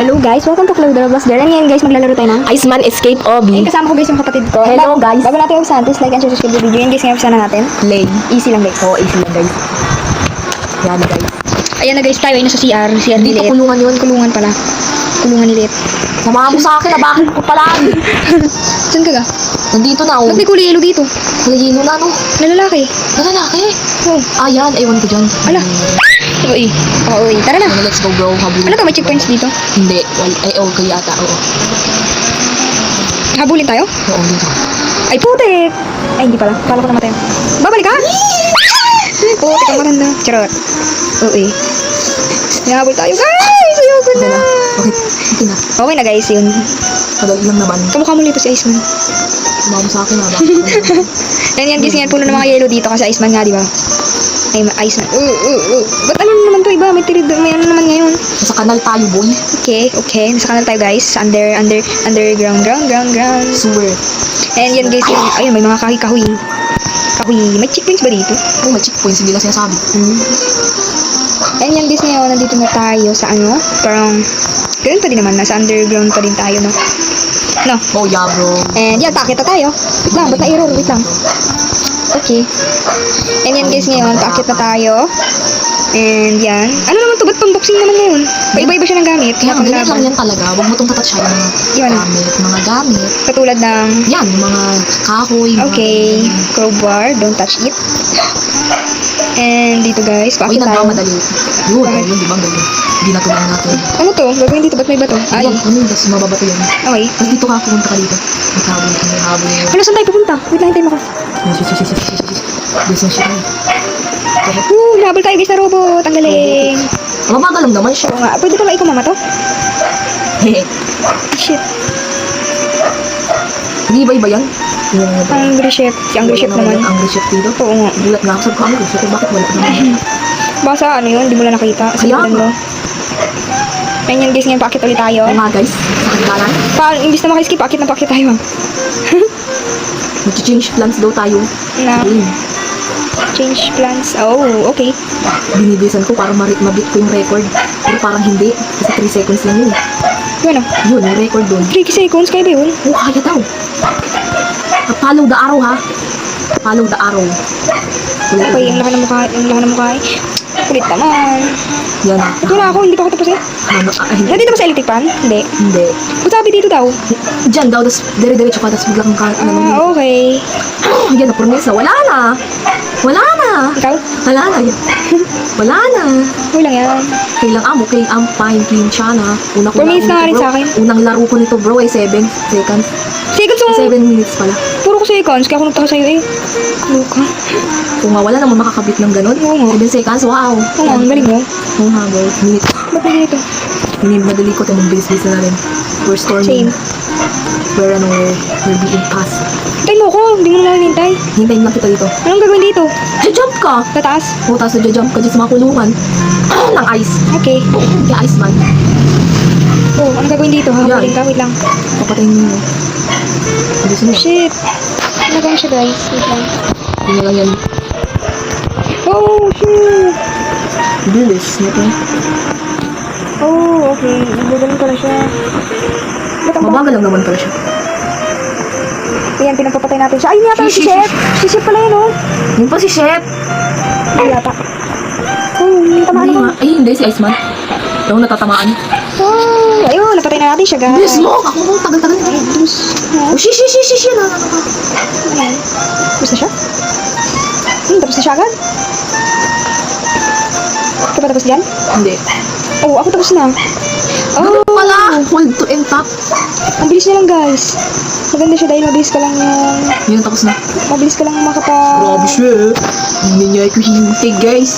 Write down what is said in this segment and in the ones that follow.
guys, welcome to the Roblox Girl. And ngayon guys, maglalaro tayo ng Iceman Escape Obi. kasama ko guys yung kapatid ko. Hello, bago- guys. Bago natin umpisahan, please like and share subscribe the video. And guys, ngayon umpisahan na natin. Lay. Easy lang guys. Oo, easy lang guys. Yan guys. Ayan na guys, tayo ay nasa CR. CR Dito niliit. kulungan yun. Kulungan pala. Kulungan niliit. Samahan mo sa akin na bakit ko pala. Saan ka ga? Nandito na oh. Ba't may kulay yellow dito? Kulino na no. Na lalaki. Na lalaki. Oh. Ah, yan. Ewan ko dyan. Ala. Uy. Oo, uy. Tara na. Ano, let's go bro. Habulin. Ano to, may checkpoints dito? Hindi. Wal ay, oh, kaya ata. Oo. Habulin tayo? Oo, dito. Ay, putik! Ay, hindi pala. Kala ko namatay. Babalik ka? Putik ang matanda. Charot. Uy. Nahabol tayo, guys! Okay na. Okay. Okay na. Okay na guys, yun. Madali lang naman. Kamukha mo nito si Iceman. Samahan mo sa akin na bakit ko. Yan yan, guys, yan. Puno ng mga yellow dito kasi Iceman nga, di ba? Ay, ma- Iceman. Uh, uh, uh. Ba't ano naman to, iba? May tirid, may ano naman ngayon. Nasa kanal tayo boy. Okay, okay. Nasa kanal tayo, guys. Under, under, underground, ground, ground, ground. Sewer. And yan, guys, yung, ayun, may mga kahoy-kahoy. Kahoy. May checkpoints ba dito? Oh, may checkpoints. Hindi lang sinasabi. Hmm. And yan, guys, ngayon, nandito na tayo sa ano, parang, ganun pa din naman, nasa underground pa din tayo, no? No. Oh, yeah bro. And yan, pakita tayo. Wait lang, ba't na-error? Wait lang. Okay. And yan guys ngayon, paakit na tayo. And yan. Ano Ba't pang-boxing naman ngayon? Paiba-iba siya ng gamit. Kaya Mga ganyan lang yan talaga. Huwag mo itong tatatsyay ng mga Yan. gamit. Mga gamit. Katulad ng, Yan, yung mga kahoy. mga okay, ganyan. crowbar, don't touch it. And dito guys, Uy, paakit tayo. nagmamadali. Yun, Bakit? yun, di ba? Galing. Hindi na tulang natin. Ano to? Gagawin dito, ba't may bato? Ay, Yan, ano yung gas, mababato yan. okay. Tapos dito ka, pumunta ka dito. May habol, may habol. Ano, saan tayo pupunta? Wait lang, hintayin mo ka. Yes, yes, yes, yes, yes, yes, yes. Yes, yes, yes. Correct. Woo, nahabol tayo guys na robot. Ang galing. Ang mabagal lang naman siya. Oo nga, pwede pala ikaw mama to? Hehe. Shit. Hindi ba iba yan? Chef. Si Angry chef Wala naman. Ang chef dito. Oo nga. Gulat nga ako. Sabi ko, ang chef, bakit wala pa naman? Baka ano yun, di mo lang nakita. Sa Kaya mo. Ayun yan guys, ngayon paakit ulit tayo. Ay mga guys, sa kandalan. Pa, imbis na makiskip, paakit na paakit tayo. Mag-change plans daw tayo. Na, Ayun. Change plans. Oh, okay. Binibisan ko para ma- mabit ko yung record. Pero parang hindi. Kasi 3 seconds lang yun. Yun ano, Yun, yung record doon. 3 seconds, kaya ba yun? Oh, kaya daw. Follow the arrow ha. Follow the arrow. Wala Okay, yung laki ng mukha, yung laki ng mukha. eh. Kulit naman. Yan. Ito na ako, hindi pa ako tapos eh. Ano, ah, hindi. Nandito ba sa electric pan? Hindi. Hindi. Ba't sabi dito daw? Diyan daw, tas dire-diretso ka, tas bigla kang ka, Ah, okay. yan na, promesa. Wala na. Wala na. Ikaw? Wala na. Wala na. Okay lang yan. Kailang amo, kay am fine, clean siya na. Una ko Four na- minutes na nga rin sa akin. Unang laro ko nito bro ay 7 seconds. Seconds mo. 7 minutes pala. Puro ko seconds, kaya ako nagtaka sa'yo eh. Ano ka? Kung nga wala naman makakabit ng ganun. Oo nga. 7 seconds, wow. Oo nga, ang galing mo. Oo nga, bro. Minute. Ba't na ganito? Minute madali ko. Tanong bilis-bilis na rin. We're storming. Same. Where ano, we're, we're being passed. Hintayin mo ko, hindi mo naman hinintay. Hintayin lang kita dito. Anong gagawin dito? Jump ka! Tataas? O, tapos jump ka dyan sa mga kulungan. ng ice. Okay. Kaya ice man. Oh, anong gagawin dito? Hahabulin ka, wait lang. Papatayin mo. Gusto mo? Shit. Ano gawin siya guys? Wait lang. Hindi na lang yan. Oh, shit. Bilis. Ito. Oh, okay. Gagaling pala siya. Ba't ang Mabagal lang naman pala siya. Ayan, pinagpapatay natin siya. Ayun yata si Shit, shit, Chef. Si Chef pala yun, oh. Yung pa si Chef. Hindi yata. Oh, yung tamaan Hindi mo. nga. Ay, hindi. Si Iceman. Ito natatamaan. Oh, ayun, napatay na natin siya, guys. Bilis mo! Ako mo, tagal-tagal na. Dus. Oh, shish, shish, shish, shish. Yan, ano? Ayan. Tapos na siya? Hmm, tapos na siya agad? Ikaw ba tapos dyan? Hindi. Oh, ako tapos na. Oh, Pala! Hold to and tap. ang bilis niya lang, guys. Maganda siya dahil mabilis ka lang yung... Yun, tapos na. Mabilis ka lang makapa... Grabe siya. Hindi niya ako hintay, guys.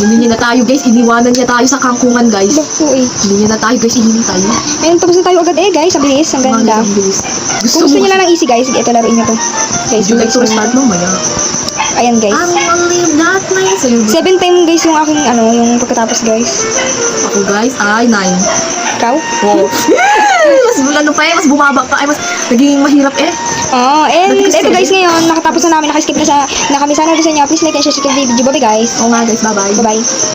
Hindi niya na tayo, guys. Iniwanan niya tayo sa kangkungan, guys. Baku eh. Hindi niya na tayo, guys. Hinintay. Ayun, tapos na tayo agad eh, guys. Ang bilis, ang ganda. ang bilis? Gusto, Kung gusto mo niyo lang ng easy, guys, sige, ito laruin niyo to. Guys, Would you like to restart mamaya? Ayan, guys. I yun. Seven time, guys, yung aking, ano, yung pagkatapos, guys. Ako, guys, ay, nine. Ikaw? Oh. mas ano pa eh, mas bumaba pa. Ay, mas naging mahirap eh. Oh, and Nag-skip ito guys ngayon, nakatapos na namin, nakaskip na sa, na kami sana sa inyo. Please like and share, subscribe the video. Bye guys. Oo nga, guys, bye-bye. Bye-bye.